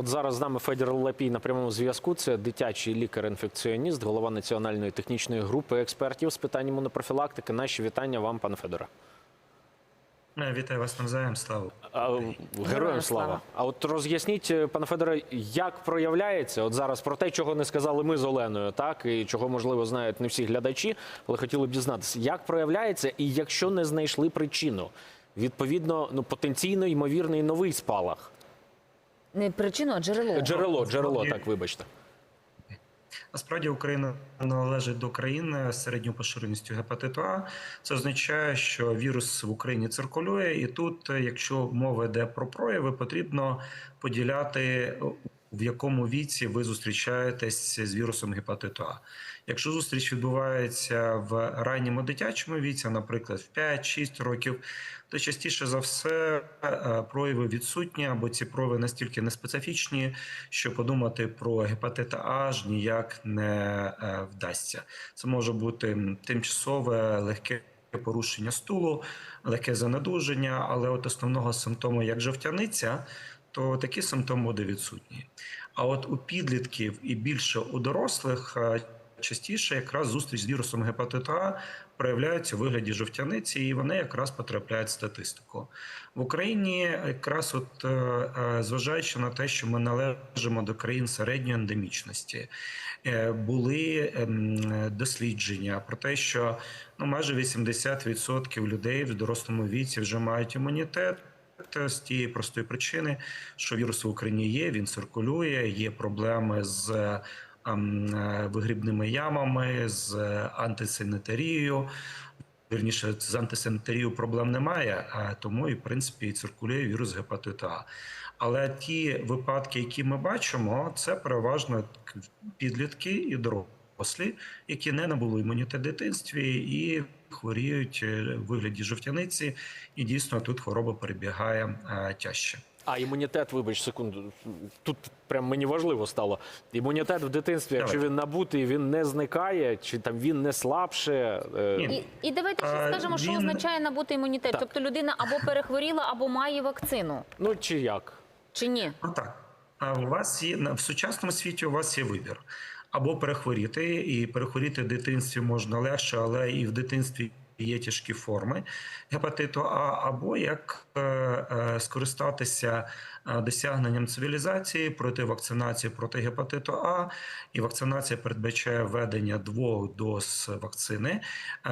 От зараз з нами Федір Лапій на прямому зв'язку. Це дитячий лікар-інфекціоніст, голова національної технічної групи експертів з питань імунопрофілактики. Наші вітання вам, пане Федоре. Е, Вітаю вас навзаєм, слава. А, Героям слава. А от роз'ясніть, е, пане Федоре, як проявляється от зараз про те, чого не сказали ми з Оленою, так і чого можливо знають не всі глядачі, але хотіли б дізнатися, як проявляється, і якщо не знайшли причину, відповідно, ну потенційно ймовірний новий спалах. Не причину, а джерело. Джерело, джерело, так вибачте. Насправді Україна належить до країн з середньою поширеністю гепатиту А. Це означає, що вірус в Україні циркулює, і тут, якщо мова йде про прояви, потрібно поділяти. В якому віці ви зустрічаєтесь з вірусом гепатиту А? Якщо зустріч відбувається в ранньому дитячому віці, наприклад, в 5-6 років, то частіше за все е, прояви відсутні або ці прояви настільки неспецифічні, що подумати про гепатит А аж ніяк не е, вдасться. Це може бути тимчасове легке порушення стулу, легке занедуження, але от основного симптому, як жовтяниця, то такі симптоми буде відсутні. А от у підлітків і більше у дорослих е, частіше якраз зустріч з вірусом гепатиту А проявляється у вигляді жовтяниці, і вони якраз потрапляють в статистику. В Україні якраз от е, е, зважаючи на те, що ми належимо до країн середньої ендемічності, були ем, дослідження про те, що ну майже 80% людей в дорослому віці вже мають імунітет. З тієї простої причини, що вірус в Україні є, він циркулює, є проблеми з ем, е, вигрібними ямами, з антисанітарією. Вірніше, з антисанітарією проблем немає, тому і в принципі циркулює вірус гепатиту А. Але ті випадки, які ми бачимо, це переважно підлітки і дорослі, які не набули імунітет в дитинстві і хворіють е, в вигляді жовтяниці, і дійсно тут хвороба перебігає е, тяжче. А імунітет, вибач, секунду. Тут прям мені важливо стало. Імунітет в дитинстві, якщо він набутий, він не зникає, чи там він не слабше. е, Ні. І, і давайте ще скажемо, що він- означає набути імунітет. Так. Тобто людина або перехворіла, або має вакцину. Ну чи як? Чи ні? Ну так. А у вас є на- в сучасному світі у вас є вибір. Або перехворіти, і перехворіти в дитинстві можна легше, але і в дитинстві є тяжкі форми гепатиту А, або як е, е, скористатися е, досягненням цивілізації, пройти вакцинацію проти гепатиту А, і вакцинація передбачає введення двох доз вакцини.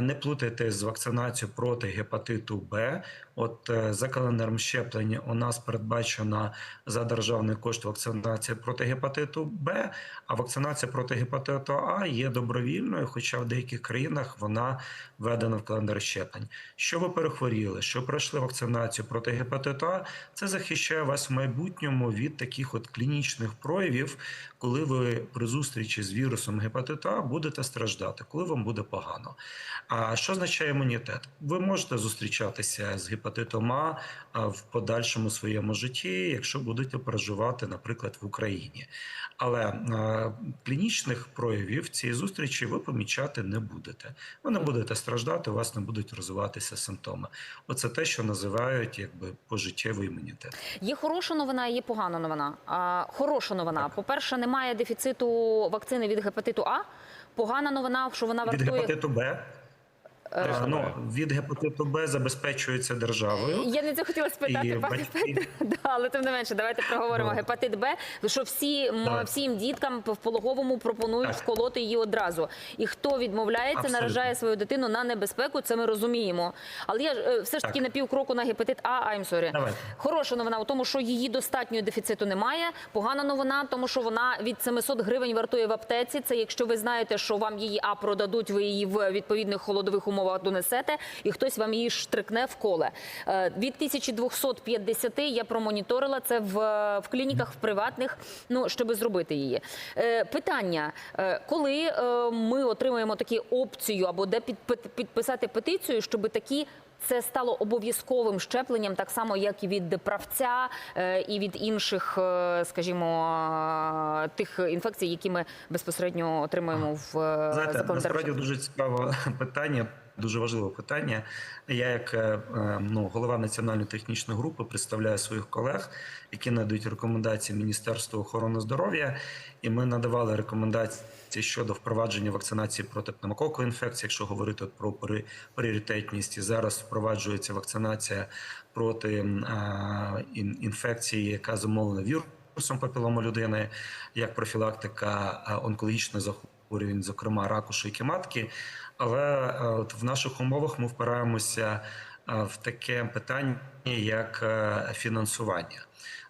Не плутайте з вакцинацією проти гепатиту Б. От за календарем щеплення у нас передбачена за державний кошт вакцинація проти гепатиту Б, а вакцинація проти гепатиту А є добровільною, хоча в деяких країнах вона введена в календар щеплень. Що ви перехворіли, що пройшли вакцинацію проти гепатиту А, це захищає вас в майбутньому від таких от клінічних проявів, коли ви при зустрічі з вірусом гепатиту А будете страждати, коли вам буде погано. А що означає імунітет? Ви можете зустрічатися з гепатитом А в подальшому своєму житті, якщо будете проживати, наприклад, в Україні. Але клінічних проявів цієї зустрічі ви помічати не будете. Ви не будете страждати, у вас не будуть розвиватися симптоми. Оце те, що називають якби пожиттєвий імунітет. Є хороша новина, є погана новина. А, хороша новина. По-перше, немає дефіциту вакцини від гепатиту А. Погана новина, що вона Від гепатиту Б. Теж е. Ну, від гепатиту Б забезпечується державою. Я не це хотіла спитати, І пане батьки-. Да, але тим не менше, давайте проговоримо Добре. гепатит Б. Що всі м, Давай. всім діткам в пологовому пропонують Так. вколоти її одразу. І хто відмовляється, Абсолютно. наражає свою дитину на небезпеку. Це ми розуміємо. Але я ж, е, все ж таки Так. на півкроку на гепатит А. I'm sorry. Давайте. Хороша новина у тому, що її достатньої дефіциту немає. Погана новина, тому що вона від 700 гривень вартує в аптеці. Це якщо ви знаєте, що вам її А продадуть, ви її в відповідних холодових умовах донесете, і хтось вам її штрикне в коле. Е, Від 1250 я промоніторила це в, в клініках, в приватних, ну щоб зробити її. Е, Питання: Е, коли е, ми отримаємо таку опцію або де під, під- підписати петицію, щоб такі це стало обов'язковим щепленням, так само як і від правця е, і від інших, е, скажімо, е, тих інфекцій, які ми безпосередньо отримуємо в е, Знаєте, насправді дуже цікаве питання. Дуже важливе питання. Я, як е, е, ну, голова національної технічної групи, представляю своїх колег, які надають рекомендації Міністерству охорони здоров'я, і ми надавали рекомендації щодо впровадження вакцинації проти пневмококової інфекції, якщо говорити про пріоритетність. І зараз впроваджується вакцинація проти а, інфекції, яка замовлена вірусом папілому людини, як профілактика онкологічних захворювань, зокрема раку шийки матки. Але е, от в наших умовах ми впираємося е, в таке питання, як е, фінансування.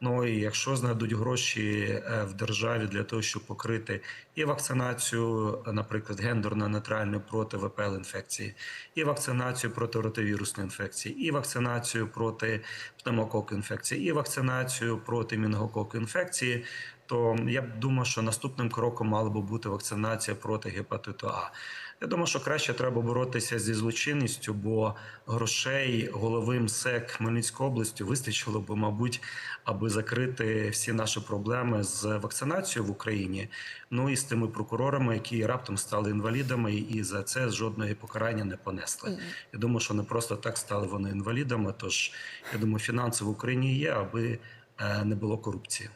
Ну і якщо знайдуть гроші в державі для того, щоб покрити і вакцинацію, наприклад, гендерно-нейтральну проти ВПЛ інфекції, і вакцинацію проти ротовірусної інфекції, і вакцинацію проти пневмококу інфекції, і вакцинацію проти мінгококу інфекції, то я б думав, що наступним кроком мала би бути вакцинація проти гепатиту А. Я думаю, що краще треба боротися зі злочинністю, бо грошей голови МСЕК Хмельницької області вистачило б, мабуть, аби закрити всі наші проблеми з вакцинацією в Україні. Ну і з тими прокурорами, які раптом стали інвалідами, і за це жодної покарання не понесли. Я думаю, що не просто так стали вони інвалідами. Тож я думаю, фінанси в Україні є, аби е, не було корупції.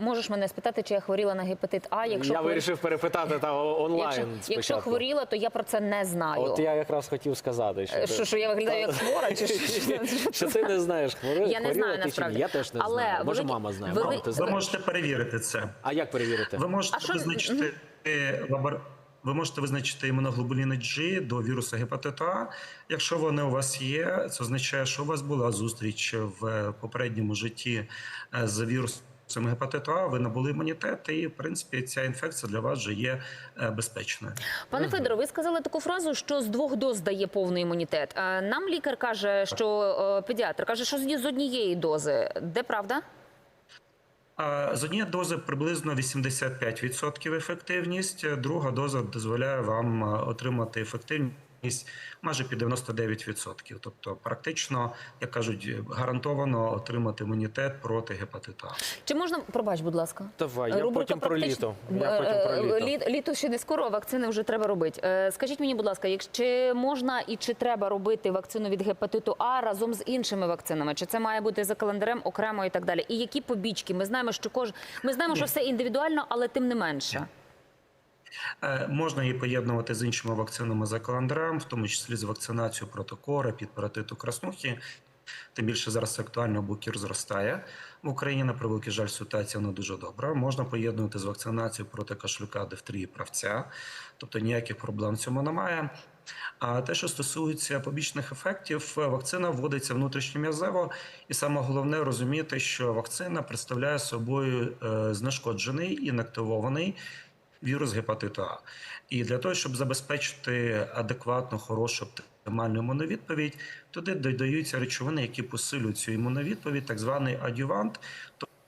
Можеш мене спитати, чи я хворіла на гепатит А? Якщо я хвор- вирішив перепитати та онлайн. якщо, спочатку. якщо хворіла, то я про це не знаю. От я якраз хотів сказати, що, Е, ти- Що, що я виглядаю як хвора, чи що? що ти не знаєш, хвори, Я не знаю, ти чи ні? насправді. Я теж не Але знаю. Може, мама знає. вели- Мама, ти Ви можете перевірити це. А як перевірити? Ви можете що- визначити лабор... Ви можете визначити імуноглобуліни G до вірусу гепатиту А. Якщо вони у вас є, це означає, що у вас була зустріч в попередньому житті е, з вірусом гепатиту А, ви набули імунітет, і в принципі ця інфекція для вас вже є е, безпечною. Пане Федоре, ви сказали таку фразу, що з двох доз дає повний імунітет. Нам лікар каже, що е, педіатр каже, що з з однієї дози. Де правда? З однієї дози приблизно 85% ефективність. Друга доза дозволяє вам е, отримати ефективність майже під 99%. Тобто, практично, як кажуть, гарантовано отримати імунітет проти гепатиту. А. Чи можна пробач, будь ласка? Давай, я Рубрика потім про літо. Я потім про Е, літо. Літо ще не скоро, а вакцини вже треба робити. Е, Скажіть мені, будь ласка, якщо чи можна і чи треба робити вакцину від гепатиту А разом з іншими вакцинами? Чи це має бути за календарем окремо і так далі? І які побічки? Ми знаємо, що кож... ми знаємо, що все індивідуально, але тим не менше. Е, Можна її поєднувати з іншими вакцинами за календарем, в тому числі з вакцинацією проти кори, під паратиту краснухи. Тим більше зараз актуально, бо кір зростає в Україні. На превеликий жаль, ситуація не дуже добра. Можна поєднувати з вакцинацією проти кашлюка, дифтерії, правця, тобто ніяких проблем в цьому немає. А те, що стосується побічних ефектів, вакцина вводиться внутрішньом'язево, і саме головне розуміти, що вакцина представляє собою е, знешкоджений інактивований вірус гепатиту А. І для того, щоб забезпечити адекватну, хорошу, оптимальну імуновідповідь, туди додаються речовини, які посилюють цю імуновідповідь, так званий адювант.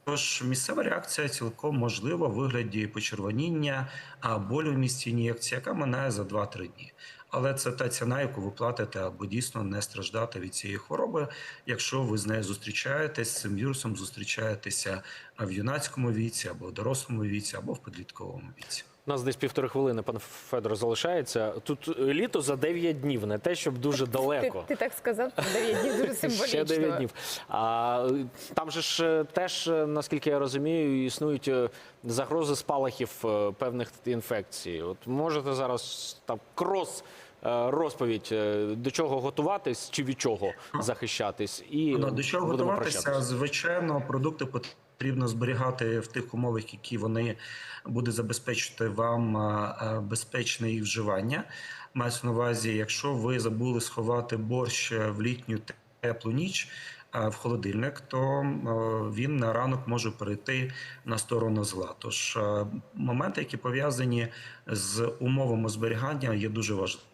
Тож місцева реакція цілком можлива в вигляді почервоніння, а болю в місці ін'єкції, яка минає за 2-3 дні. Але це та ціна, яку ви платите, аби дійсно не страждати від цієї хвороби, якщо ви з нею зустрічаєтесь з цим вірусом, зустрічаєтеся в юнацькому віці, або в дорослому віці, або в підлітковому віці. У нас десь півтори хвилини, пан Федор, залишається. Тут літо за 9 днів, не те, щоб дуже далеко. Ти, ти так сказав, 9 днів дуже символічно. Ще 9 днів. А там же ж е, теж, е, наскільки я розумію, існують е, загрози спалахів певних інфекцій. От можете зараз там крос. Е, Розповідь е, до чого готуватись чи від чого захищатись, і Ну, до чого будемо готуватися? прощатись. Звичайно, продукти потрібно зберігати в тих умовах, які вони будуть забезпечити вам а, безпечне їх вживання. Мається на увазі, якщо ви забули сховати борщ в літню теплу ніч. В холодильник, то е, він на ранок може перейти на сторону зла. Тож е, моменти, які пов'язані з умовами зберігання, є дуже важливі.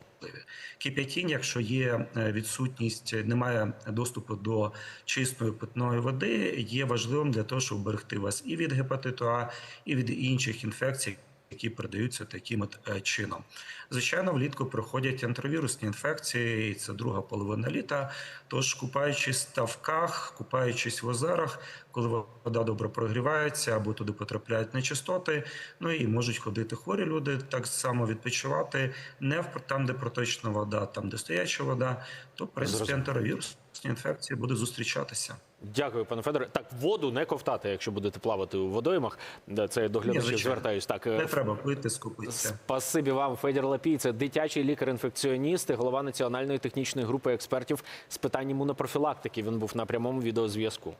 Кип'ятіння, якщо є е, відсутність, немає доступу до чистої питної води, є важливим для того, щоб берегти вас і від гепатиту А, і від інших інфекцій, які передаються таким от е, чином. Звичайно, влітку проходять антивірусні інфекції, і це друга половина літа. Тож, купаючись в ставках, купаючись в озерах, коли вода добре прогрівається або туди потрапляють нечистоти, ну і можуть ходити хворі люди, так само відпочивати не в там, де проточна вода, там де стояча вода, то в принципі Зрозуміло. Інфекції буде зустрічатися. Дякую, пане Федоре. Так, воду не ковтати, якщо будете плавати у водоймах. Це я доглядаю. звертаюсь. Так, е, Не треба пити, скупитися. Спасибі вам, Федір Лапій. Це дитячий лікар-інфекціоніст і голова національної технічної групи експертів з питань імунопрофілактики. Він був на прямому відеозв'язку.